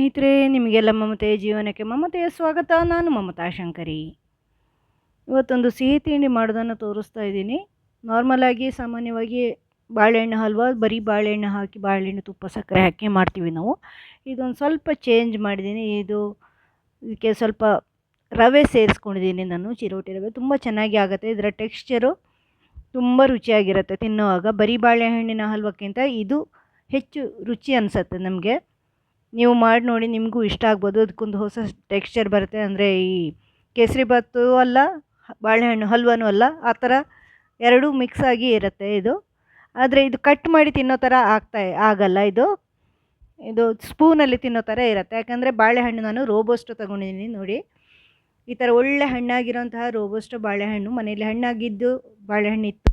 ಸ್ನೇಹಿತರೆ, ನಿಮಗೆಲ್ಲ ಮಮತೆಯ ಜೀವನಕ್ಕೆ ಮಮತೆಯ ಸ್ವಾಗತ. ನಾನು ಮಮತಾ ಶಂಕರಿ. ಇವತ್ತೊಂದು ಸಿಹಿ ತಿಂಡಿ ಮಾಡೋದನ್ನು ತೋರಿಸ್ತಾ ಇದ್ದೀನಿ. ನಾರ್ಮಲಾಗಿ ಸಾಮಾನ್ಯವಾಗಿ ಬಾಳೆಹಣ್ಣು ಹಲ್ವಾ, ಬರೀ ಬಾಳೆಹಣ್ಣು ಹಾಕಿ ಬಾಳೆಹಣ್ಣು ತುಪ್ಪ, ಸಕ್ಕರೆ ಹಾಕಿ ಮಾಡ್ತೀವಿ ನಾವು. ಇದೊಂದು ಸ್ವಲ್ಪ ಚೇಂಜ್ ಮಾಡಿದ್ದೀನಿ. ಇದು ಇದಕ್ಕೆ ಸ್ವಲ್ಪ ರವೆ ಸೇರಿಸ್ಕೊಂಡಿದ್ದೀನಿ ನಾನು, ಚಿರೋಟಿ ರವೆ. ತುಂಬ ಚೆನ್ನಾಗಿ ಆಗುತ್ತೆ. ಇದರ ಟೆಕ್ಸ್ಚರು ತುಂಬ ರುಚಿಯಾಗಿರುತ್ತೆ ತಿನ್ನುವಾಗ. ಬರೀ ಬಾಳೆಹಣ್ಣಿನ ಹಲ್ವಕ್ಕಿಂತ ಇದು ಹೆಚ್ಚು ರುಚಿ ಅನಿಸುತ್ತೆ ನಮಗೆ. ನೀವು ಮಾಡಿ ನೋಡಿ ನಿಮಗೂ ಇಷ್ಟ ಆಗ್ಬೋದು. ಅದಕ್ಕೊಂದು ಹೊಸ ಟೆಕ್ಸ್ಚರ್ ಬರುತ್ತೆ. ಅಂದರೆ ಈ ಕೇಸರಿ ಭಾತು ಅಲ್ಲ, ಬಾಳೆಹಣ್ಣು, ಹಲ್ವನೂ ಅಲ್ಲ, ಆ ಥರ ಎರಡೂ ಮಿಕ್ಸ್ ಆಗಿ ಇರುತ್ತೆ ಇದು. ಆದರೆ ಇದು ಕಟ್ ಮಾಡಿ ತಿನ್ನೋ ಥರ ಆಗ್ತಾ ಆಗಲ್ಲ ಇದು. ಇದು ಸ್ಪೂನಲ್ಲಿ ತಿನ್ನೋ ಥರ ಇರುತ್ತೆ. ಯಾಕಂದರೆ ಬಾಳೆಹಣ್ಣು ನಾನು ರೋಬೋಸ್ಟು ತೊಗೊಂಡಿದ್ದೀನಿ ನೋಡಿ. ಈ ಥರ ಒಳ್ಳೆ ಹಣ್ಣಾಗಿರೋಂತಹ ರೋಬೋಸ್ಟು ಬಾಳೆಹಣ್ಣು. ಮನೆಯಲ್ಲಿ ಹಣ್ಣಾಗಿದ್ದು ಬಾಳೆಹಣ್ಣು ಇತ್ತು.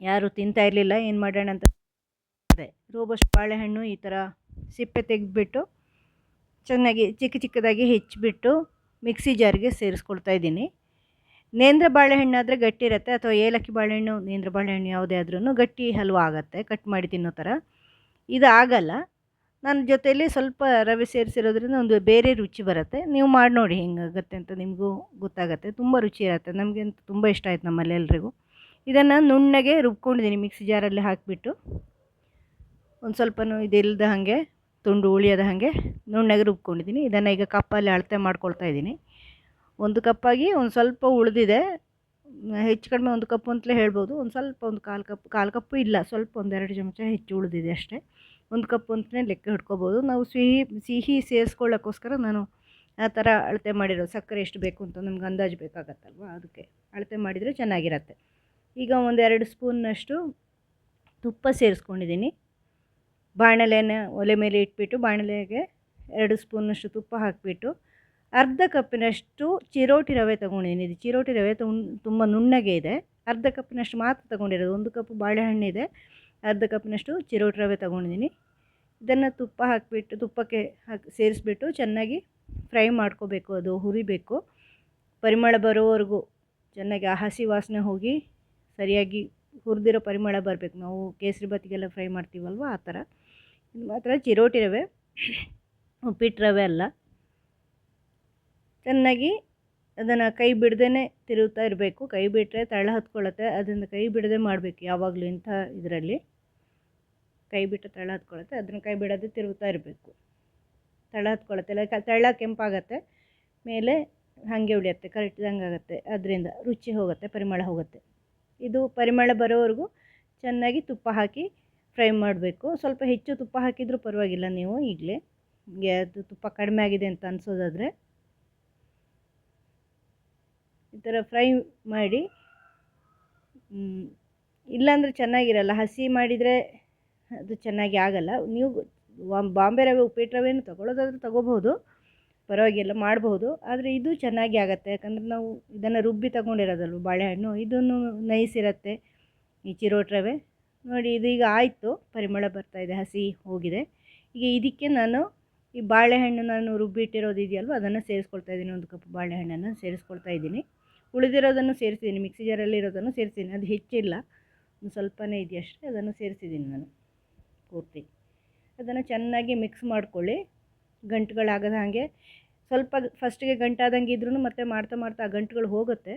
ಯಾರು ತಿಂತಾ ಇರಲಿಲ್ಲ. ಏನು ಮಾಡೋಣ ಅಂತ. ರೋಬೋಸ್ಟ್ ಬಾಳೆಹಣ್ಣು ಈ ಥರ ಸಿಪ್ಪೆ ತೆಗೆದ್ಬಿಟ್ಟು ಚೆನ್ನಾಗಿ ಚಿಕ್ಕ ಚಿಕ್ಕದಾಗಿ ಹೆಚ್ಚಿಬಿಟ್ಟು ಮಿಕ್ಸಿ ಜಾರಿಗೆ ಸೇರಿಸ್ಕೊಳ್ತಾ ಇದ್ದೀನಿ. ನೇಂದ್ರ ಬಾಳೆಹಣ್ಣಾದರೆ ಗಟ್ಟಿ ಇರುತ್ತೆ, ಅಥವಾ ಏಲಕ್ಕಿ ಬಾಳೆಹಣ್ಣು, ನೇಂದ್ರ ಬಾಳೆಹಣ್ಣು ಯಾವುದೇ ಆದ್ರೂ ಗಟ್ಟಿ ಹಲ್ವ ಆಗುತ್ತೆ ಕಟ್ ಮಾಡಿ ತಿನ್ನೋ ಥರ. ಇದು ಆಗಲ್ಲ ನನ್ನ ಜೊತೆಯಲ್ಲಿ ಸ್ವಲ್ಪ ರವೆ ಸೇರಿಸಿರೋದ್ರಿಂದ ಒಂದು ಬೇರೆ ರುಚಿ ಬರುತ್ತೆ. ನೀವು ಮಾಡಿ ನೋಡಿ ಹೆಂಗಾಗುತ್ತೆ ಅಂತ ನಿಮಗೂ ಗೊತ್ತಾಗುತ್ತೆ. ತುಂಬ ರುಚಿ ಇರುತ್ತೆ. ನಮಗೆ ತುಂಬ ಇಷ್ಟ ಆಯ್ತು ನಮ್ಮಲ್ಲಿ ಎಲ್ರಿಗೂ ಇದನ್ನು ನುಣ್ಣಗೆ ರುಬ್ಕೊಂಡಿದ್ದೀನಿ ಮಿಕ್ಸಿ ಜಾರಲ್ಲಿ ಹಾಕಿಬಿಟ್ಟು. ಒಂದು ಸ್ವಲ್ಪನೂ ಇದಿಲ್ಲದ ಹಾಗೆ, ತುಂಡು ಉಳಿಯೋದ ಹಾಗೆ ನುಣ್ಣಗೆ ರುಬ್ಕೊಂಡಿದ್ದೀನಿ ಇದನ್ನು ಈಗ ಕಪ್ಪಲ್ಲಿ ಅಳತೆ ಮಾಡ್ಕೊಳ್ತಾ ಇದ್ದೀನಿ. ಒಂದು ಕಪ್ಪಾಗಿ ಒಂದು ಸ್ವಲ್ಪ ಉಳಿದಿದೆ. ಹೆಚ್ಚು ಕಡಿಮೆ ಒಂದು ಕಪ್ಪು ಅಂತಲೇ ಹೇಳ್ಬೋದು. ಒಂದು ಸ್ವಲ್ಪ ಒಂದು ಕಾಲು ಕಪ್, ಕಾಲು ಕಪ್ಪು ಇಲ್ಲ, ಸ್ವಲ್ಪ ಒಂದೆರಡು ಚಮಚ ಹೆಚ್ಚು ಉಳಿದಿದೆ ಅಷ್ಟೇ. ಒಂದು ಕಪ್ಪು ಅಂತಲೇ ಲೆಕ್ಕ ಹಿಡ್ಕೋಬೋದು ನಾವು ಸಿಹಿ ಸಿಹಿ ಸೇರಿಸ್ಕೊಳ್ಳೋಕ್ಕೋಸ್ಕರ ನಾನು ಆ ಥರ ಅಳತೆ ಮಾಡಿರೋದು ಸಕ್ಕರೆ ಎಷ್ಟು ಬೇಕು ಅಂತ ನಮ್ಗೆ ಅಂದಾಜು ಬೇಕಾಗತ್ತಲ್ವ? ಅದಕ್ಕೆ ಅಳತೆ ಮಾಡಿದರೆ ಚೆನ್ನಾಗಿರತ್ತೆ. ಈಗ ಒಂದೆರಡು ಸ್ಪೂನ್ನಷ್ಟು ತುಪ್ಪ ಸೇರಿಸ್ಕೊಂಡಿದ್ದೀನಿ ಬಾಣಲೆನ ಒಲೆ ಮೇಲೆ ಇಟ್ಬಿಟ್ಟು ಬಾಣಲೆಗೆ ಎರಡು ಸ್ಪೂನಷ್ಟು ತುಪ್ಪ ಹಾಕಿಬಿಟ್ಟು ಅರ್ಧ ಕಪ್ಪಿನಷ್ಟು ಚಿರೋಟಿ ರವೆ ತೊಗೊಂಡಿದ್ದೀನಿ. ಇದು ಚಿರೋಟಿ ರವೆ ತುಂಬ ನುಣ್ಣಗೆ ಇದೆ. ಅರ್ಧ ಕಪ್ಪಿನಷ್ಟು ಮಾತ್ರ ತೊಗೊಂಡಿರೋದು. ಒಂದು ಕಪ್ ಬಾಳೆಹಣ್ಣಿದೆ ಅರ್ಧ ಕಪ್ಪಿನಷ್ಟು ಚಿರೋಟಿ ರವೆ ತೊಗೊಂಡಿದ್ದೀನಿ. ಇದನ್ನು ತುಪ್ಪ ಹಾಕಿಬಿಟ್ಟು, ತುಪ್ಪಕ್ಕೆ ಹಾಕಿ, ಸೇರಿಸ್ಬಿಟ್ಟು ಚೆನ್ನಾಗಿ ಫ್ರೈ ಮಾಡ್ಕೋಬೇಕು. ಅದು ಹುರಿಬೇಕು. ಪರಿಮಳ ಬರೋವರೆಗೂ ಚೆನ್ನಾಗಿ ಆ ಹಸಿ ವಾಸನೆ ಹೋಗಿ ಸರಿಯಾಗಿ ಹುರಿದಿರೋ ಪರಿಮಳ ಬರಬೇಕು. ನಾವು ಕೇಸರಿ ಬಾತಿಗೆಲ್ಲ ಫ್ರೈ ಮಾಡ್ತೀವಲ್ವ ಆ ಥರ. ಮಾತ್ರ ಚಿರೋಟಿ ರವೆ ಉಪ್ಪಿಟ್ಟು ರವೆ ಅಲ್ಲ. ಚೆನ್ನಾಗಿ ಅದನ್ನು ಕೈ ಬಿಡದೇ ತಿರುಗ್ತಾ ಇರಬೇಕು. ಕೈ ಬಿಟ್ಟರೆ ತಳ ಹತ್ಕೊಳ್ಳುತ್ತೆ ಅದನ್ನು ಕೈ ಬಿಡದೆ ಮಾಡಬೇಕು ಯಾವಾಗಲೂ ಇಂಥ ಇದರಲ್ಲಿ. ಕೈ ಬಿಟ್ಟು ತಳ ಹತ್ಕೊಳ್ಳುತ್ತೆ ಅದನ್ನು ಕೈ ಬಿಡದೆ ತಿರುಗ್ತಾ ಇರಬೇಕು. ತಳ ಹತ್ಕೊಳ್ಳುತ್ತೆ ಇಲ್ಲ ತಳ ಕೆಂಪಾಗತ್ತೆ. ಮೇಲೆ ಹಾಗೆ ಉಳಿಯುತ್ತೆ. ಕರೆಕ್ಟ್ ಆಗುತ್ತೆ. ಅದರಿಂದ ರುಚಿ ಹೋಗುತ್ತೆ. ಪರಿಮಳ ಹೋಗುತ್ತೆ. ಇದು ಪರಿಮಳ ಬರೋವರೆಗೂ ಚೆನ್ನಾಗಿ ತುಪ್ಪ ಹಾಕಿ ಫ್ರೈ ಮಾಡಬೇಕು. ಸ್ವಲ್ಪ ಹೆಚ್ಚು ತುಪ್ಪ ಹಾಕಿದರೂ ಪರವಾಗಿಲ್ಲ ನೀವು ಈಗಲೇ. ಅದು ತುಪ್ಪ ಕಡಿಮೆ ಆಗಿದೆ ಅಂತ ಅನಿಸೋದಾದರೆ. ಈ ಥರ ಫ್ರೈ ಮಾಡಿ ಇಲ್ಲಾಂದರೆ ಚೆನ್ನಾಗಿರಲ್ಲ. ಹಸಿ ಮಾಡಿದರೆ ಅದು ಚೆನ್ನಾಗಿ ಆಗಲ್ಲ. ನೀವು ಬಾಂಬೆ ರವೆ, ಉಪ್ಪಿಟ್ಟು ರವೆನೂ ತೊಗೊಳ್ಳೋದಾದ್ರೆ ತೊಗೋಬೋದು ಪರವಾಗಿಲ್ಲ ಮಾಡ್ಬೋದು ಆದರೆ ಇದು ಚೆನ್ನಾಗಿ ಆಗುತ್ತೆ. ಯಾಕಂದರೆ ನಾವು ಇದನ್ನು ರುಬ್ಬಿ ತಗೊಂಡಿರೋದಲ್ವ ಬಾಳೆಹಣ್ಣು. ಇದನ್ನು ನೈಸ್ ಇರುತ್ತೆ ಈ ಚಿರೋಟ್ ರವೆ. ನೋಡಿ ಇದು ಈಗ ಆಯಿತು. ಪರಿಮಳ ಬರ್ತಾಯಿದೆ ಹಸಿ ಹೋಗಿದೆ. ಈಗ ಇದಕ್ಕೆ ನಾನು ಈ ಬಾಳೆಹಣ್ಣು ನಾನು ರುಬ್ಬಿಟ್ಟಿರೋದು ಇದೆಯಲ್ವ? ಅದನ್ನು ಸೇರಿಸ್ಕೊಳ್ತಾ ಇದ್ದೀನಿ ಒಂದು ಕಪ್ ಬಾಳೆಹಣ್ಣನ್ನು ಸೇರಿಸ್ಕೊಳ್ತಾ ಇದ್ದೀನಿ ಉಳಿದಿರೋದನ್ನು ಸೇರಿಸಿದ್ದೀನಿ ಮಿಕ್ಸಿ ಜಾರಲ್ಲಿ ಇರೋದನ್ನು ಸೇರಿಸಿದ್ದೀನಿ ಅದು ಹೆಚ್ಚಿಲ್ಲ. ಒಂದು ಸ್ವಲ್ಪನೇ ಇದೆಯಷ್ಟೇ ಅದನ್ನು ಸೇರಿಸಿದ್ದೀನಿ ನಾನು. ಪೂರ್ತಿ. ಅದನ್ನು ಚೆನ್ನಾಗಿ ಮಿಕ್ಸ್ ಮಾಡ್ಕೊಳ್ಳಿ. ಗಂಟುಗಳಾಗದ ಹಾಗೆ. ಸ್ವಲ್ಪ ಫಸ್ಟಿಗೆ ಗಂಟಾದಂಗೆ ಇದ್ರೂ ಮತ್ತೆ ಮಾಡ್ತಾ ಮಾಡ್ತಾ ಆ ಗಂಟುಗಳು ಹೋಗುತ್ತೆ.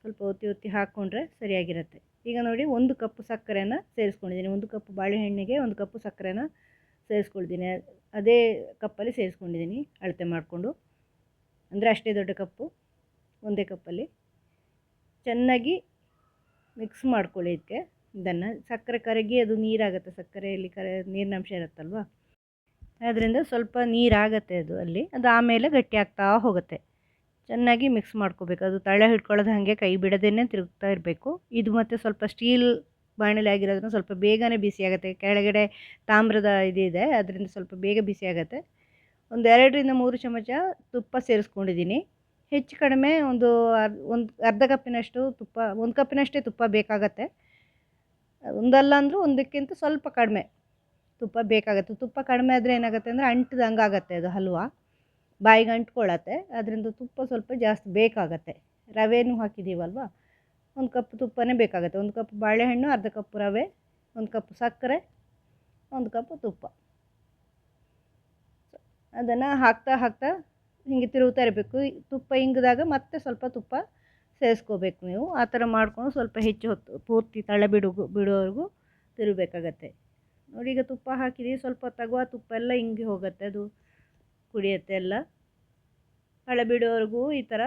ಸ್ವಲ್ಪ ಒತ್ತಿ ಒತ್ತಿ ಹಾಕ್ಕೊಂಡ್ರೆ ಸರಿಯಾಗಿರುತ್ತೆ. ಈಗ ನೋಡಿ ಒಂದು ಕಪ್ ಸಕ್ಕರೆಯನ್ನು ಸೇರಿಸ್ಕೊಂಡಿದ್ದೀನಿ. ಒಂದು ಕಪ್ ಬಾಳೆಹಣ್ಣಿಗೆ ಒಂದು ಕಪ್ ಸಕ್ಕರೆನ ಸೇರಿಸ್ಕೊಳ್ತೀನಿ. ಅದೇ ಕಪ್ಪಲ್ಲಿ ಸೇರಿಸ್ಕೊಂಡಿದ್ದೀನಿ ಅಳತೆ ಮಾಡಿಕೊಂಡು. ಅಂದರೆ ಅಷ್ಟೇ ದೊಡ್ಡ ಕಪ್ಪು, ಒಂದೇ ಕಪ್ಪಲ್ಲಿ. ಚೆನ್ನಾಗಿ ಮಿಕ್ಸ್ ಮಾಡ್ಕೊಳ್ಳಿ ಇದಕ್ಕೆ ಇದನ್ನು ಸಕ್ಕರೆ ಕರಗಿ ಅದು ನೀರಾಗುತ್ತೆ. ಸಕ್ಕರೆಯಲ್ಲಿ ಕರ ನೀರಿನಂಶ ಇರುತ್ತಲ್ವ? ಅದರಿಂದ ಸ್ವಲ್ಪ ನೀರಾಗತ್ತೆ ಅದು ಅಲ್ಲಿ. ಅದು ಆಮೇಲೆ ಗಟ್ಟಿ ಆಗ್ತಾ ಹೋಗುತ್ತೆ. ಚೆನ್ನಾಗಿ ಮಿಕ್ಸ್ ಮಾಡ್ಕೋಬೇಕು. ಅದು ತಳ ಹಿಡ್ಕೊಳ್ಳೋದು ಹಾಗೆ ಕೈ ಬಿಡದೇ ತಿರುಗ್ತಾ ಇರಬೇಕು. ಇದು ಮತ್ತು ಸ್ವಲ್ಪ ಸ್ಟೀಲ್ ಬಾಣಲೆ ಆಗಿರೋದ್ರಿಂದ ಸ್ವಲ್ಪ ಬೇಗನೆ ಬಿಸಿ ಆಗುತ್ತೆ. ಕೆಳಗಡೆ ತಾಮ್ರದ ಇದಿದೆ, ಅದರಿಂದ ಸ್ವಲ್ಪ ಬೇಗ ಬಿಸಿ ಆಗುತ್ತೆ. ಒಂದು ಎರಡರಿಂದ ಮೂರು ಚಮಚ ತುಪ್ಪ ಸೇರಿಸ್ಕೊಂಡಿದ್ದೀನಿ. ಹೆಚ್ಚು ಕಡಿಮೆ ಒಂದು ಅರ್, ಒಂದು ಅರ್ಧ ಕಪ್ಪಿನಷ್ಟು ತುಪ್ಪ, ಒಂದು ಕಪ್ಪಿನಷ್ಟೇ ತುಪ್ಪ ಬೇಕಾಗತ್ತೆ. ಒಂದಲ್ಲ ಅಂದರೂ ಒಂದಕ್ಕಿಂತ ಸ್ವಲ್ಪ ಕಡಿಮೆ ತುಪ್ಪ ಬೇಕಾಗುತ್ತೆ. ತುಪ್ಪ ಕಡಿಮೆ ಆದರೆ ಏನಾಗುತ್ತೆ ಅಂದರೆ ಅಂಟ್ದಂಗೆ ಆಗುತ್ತೆ ಅದು ಹಲ್ವ. ಬಾಯಿಗೆ ಅಂಟ್ಕೊಳ್ಳತ್ತೆ ಅದರಿಂದ ತುಪ್ಪ ಸ್ವಲ್ಪ ಜಾಸ್ತಿ ಬೇಕಾಗತ್ತೆ. ರವೆನೂ ಹಾಕಿದ್ದೀವಲ್ವ ಒಂದು ಕಪ್ ತುಪ್ಪನೇ ಬೇಕಾಗುತ್ತೆ. ಒಂದು ಕಪ್ ಬಾಳೆಹಣ್ಣು, ಅರ್ಧ ಕಪ್ ರವೆ, ಒಂದು ಕಪ್ ಸಕ್ಕರೆ, ಒಂದು ಕಪ್ ತುಪ್ಪ. ಅದನ್ನು ಹಾಕ್ತಾ ಹಾಕ್ತಾ ಹಿಂಗೆ ತಿರುಗ್ತಾ ಇರಬೇಕು. ತುಪ್ಪ ಹಿಂಗಿದಾಗ ಮತ್ತೆ ಸ್ವಲ್ಪ ತುಪ್ಪ ಸೇರಿಸ್ಕೋಬೇಕು ನೀವು. ಆ ಥರ ಮಾಡ್ಕೊಂಡು ಸ್ವಲ್ಪ ಹೆಚ್ಚು ಹೊತ್ತು ಪೂರ್ತಿ ತಳ ಬಿಡು ಬಿಡೋವರೆಗೂ ತಿರುಗಬೇಕಾಗತ್ತೆ. ನೋಡಿ ಈಗ ತುಪ್ಪ ಹಾಕಿದ್ದೀವಿ ಸ್ವಲ್ಪ ತಗುವ ತುಪ್ಪ ಎಲ್ಲ ಹಿಂಗೆ ಹೋಗುತ್ತೆ. ಅದು ಕುಡಿಯುತ್ತೆ ಎಲ್ಲ ಹಳಬಿಡೋವರೆಗೂ ಈ ಥರ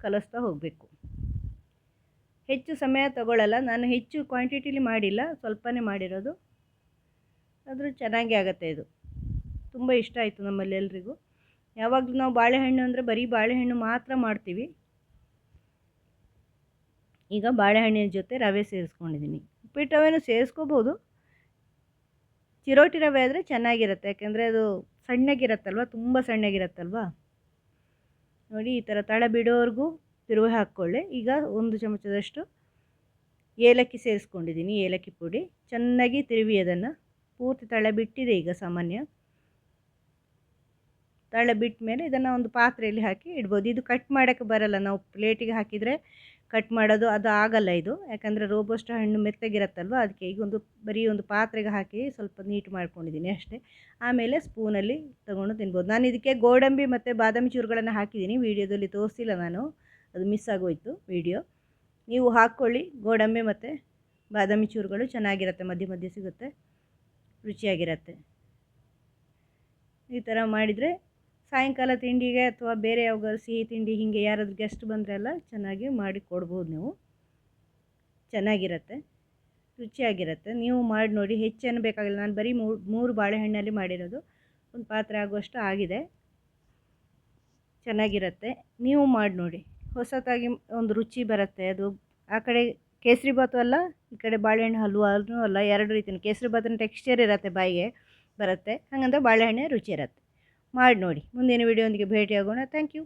ಕಲಿಸ್ತಾ ಹೋಗಬೇಕು. ಹೆಚ್ಚು ಸಮಯ ತಗೊಳ್ಳಲ್ಲ ನಾನು ಹೆಚ್ಚು ಕ್ವಾಂಟಿಟಿಲಿ ಮಾಡಿಲ್ಲ, ಸ್ವಲ್ಪನೇ ಮಾಡಿರೋದು. ಆದರೂ ಚೆನ್ನಾಗಿ ಆಗುತ್ತೆ ಇದು. ತುಂಬ ಇಷ್ಟ ಆಯಿತು ನಮ್ಮಲ್ಲಿ ಎಲ್ರಿಗೂ. ಯಾವಾಗಲೂ ನಾವು ಬಾಳೆಹಣ್ಣು ಅಂದರೆ ಬರೀ ಬಾಳೆಹಣ್ಣು ಮಾತ್ರ ಮಾಡ್ತೀವಿ. ಈಗ ಬಾಳೆಹಣ್ಣಿನ ಜೊತೆ ರವೆ ಸೇರಿಸ್ಕೊಂಡಿದ್ದೀನಿ. ಉಪ್ಪಿಟ್ಟು ರವೆನೂ ಸೇರಿಸ್ಕೋಬೋದು. ಚಿರೋಟಿ ರವೆ ಆದರೆ ಚೆನ್ನಾಗಿರುತ್ತೆ, ಯಾಕೆಂದರೆ ಅದು ಸಣ್ಣಗಿರತ್ತಲ್ವ? ತುಂಬ ಸಣ್ಣಗಿರತ್ತಲ್ವ? ನೋಡಿ, ಈ ಥರ ತಳ ಬಿಡೋವರೆಗೂ ತಿರುವೆ ಹಾಕ್ಕೊಳ್ಳಿ. ಈಗ ಒಂದು ಚಮಚದಷ್ಟು ಏಲಕ್ಕಿ ಸೇರಿಸ್ಕೊಂಡಿದ್ದೀನಿ, ಏಲಕ್ಕಿ ಪುಡಿ. ಚೆನ್ನಾಗಿ ತಿರುವಿ ಅದನ್ನು. ಪೂರ್ತಿ ತಳ ಬಿಟ್ಟಿದೆ ಈಗ ಸಾಮಾನ್ಯ. ತಳ ಬಿಟ್ಟ ಮೇಲೆ ಇದನ್ನು ಒಂದು ಪಾತ್ರೆಯಲ್ಲಿ ಹಾಕಿ ಇಡ್ಬೋದು. ಇದು ಕಟ್ ಮಾಡೋಕ್ಕೆ ಬರಲ್ಲ. ನಾವು ಪ್ಲೇಟಿಗೆ ಹಾಕಿದರೆ ಕಟ್ ಮಾಡೋದು ಅದು ಆಗಲ್ಲ ಇದು. ಯಾಕಂದರೆ ರೋಬೋಸ್ಟ್ ಹಣ್ಣು ಮೆತ್ತಗಿರತ್ತಲ್ವ? ಅದಕ್ಕೆ ಈಗ ಒಂದು ಬರೀ ಒಂದು ಪಾತ್ರೆಗೆ ಹಾಕಿ ಸ್ವಲ್ಪ ನೀಟ್ ಮಾಡ್ಕೊಂಡಿದ್ದೀನಿ ಅಷ್ಟೇ. ಆಮೇಲೆ ಸ್ಪೂನಲ್ಲಿ ತೊಗೊಂಡು ತಿನ್ಬೋದು. ನಾನು ಇದಕ್ಕೆ ಗೋಡಂಬಿ ಮತ್ತು ಬಾದಾಮಿ ಚೂರುಗಳನ್ನು ಹಾಕಿದ್ದೀನಿ. ವೀಡಿಯೋದಲ್ಲಿ ತೋರಿಸಿಲ್ಲ ನಾನು. ಅದು ಮಿಸ್ ಆಗೋಯಿತು ವೀಡಿಯೋ. ನೀವು ಹಾಕ್ಕೊಳ್ಳಿ. ಗೋಡಂಬಿ ಮತ್ತು ಬಾದಾಮಿ ಚೂರುಗಳು ಚೆನ್ನಾಗಿರುತ್ತೆ. ಮಧ್ಯೆ ಮಧ್ಯೆ ಸಿಗುತ್ತೆ. ರುಚಿಯಾಗಿರುತ್ತೆ. ಈ ಥರ ಮಾಡಿದರೆ ಸಾಯಂಕಾಲ ತಿಂಡಿಗೆ ಅಥವಾ ಬೇರೆ ಯಾವಾಗ ಸಿಹಿ ತಿಂಡಿ ಹೀಗೆ ಯಾರಾದರೂ ಗೆಸ್ಟ್ ಬಂದರೆಲ್ಲ ಚೆನ್ನಾಗಿ ಮಾಡಿ ಕೊಡ್ಬೋದು ನೀವು. ಚೆನ್ನಾಗಿರತ್ತೆ. ರುಚಿಯಾಗಿರುತ್ತೆ. ನೀವು ಮಾಡಿ ನೋಡಿ, ಹೆಚ್ಚೇನು ಬೇಕಾಗಿಲ್ಲ. ನಾನು ಬರೀ ಮೂರು ಮೂರು ಬಾಳೆಹಣ್ಣಲ್ಲಿ ಮಾಡಿರೋದು. ಒಂದು ಪಾತ್ರೆ ಆಗುವಷ್ಟು ಆಗಿದೆ. ಚೆನ್ನಾಗಿರುತ್ತೆ. ನೀವು ಮಾಡಿ ನೋಡಿ. ಹೊಸತಾಗಿ ಒಂದು ರುಚಿ ಬರುತ್ತೆ. ಅದು ಆ ಕಡೆ ಕೇಸರಿ ಬಾತು ಅಲ್ಲ, ಈ ಕಡೆ ಬಾಳೆಹಣ್ಣು ಹಲ್ವಾನು ಅಲ್ಲ, ಎರಡು ರೀತಿಯ ಕೇಸರಿ ಬಾತಿನ ಟೆಕ್ಸ್ಚರ್ ಇರುತ್ತೆ ಬಾಯಿಗೆ, ಬರುತ್ತೆ. ಹಾಗಂತ ಬಾಳೆಹಣ್ಣೆ ರುಚಿ ಇರುತ್ತೆ. ಮಾಡಿ ನೋಡಿ. ಮುಂದಿನ ವಿಡಿಯೋಂದಿಗೆ ಭೇಟಿಯಾಗೋಣ. Thank you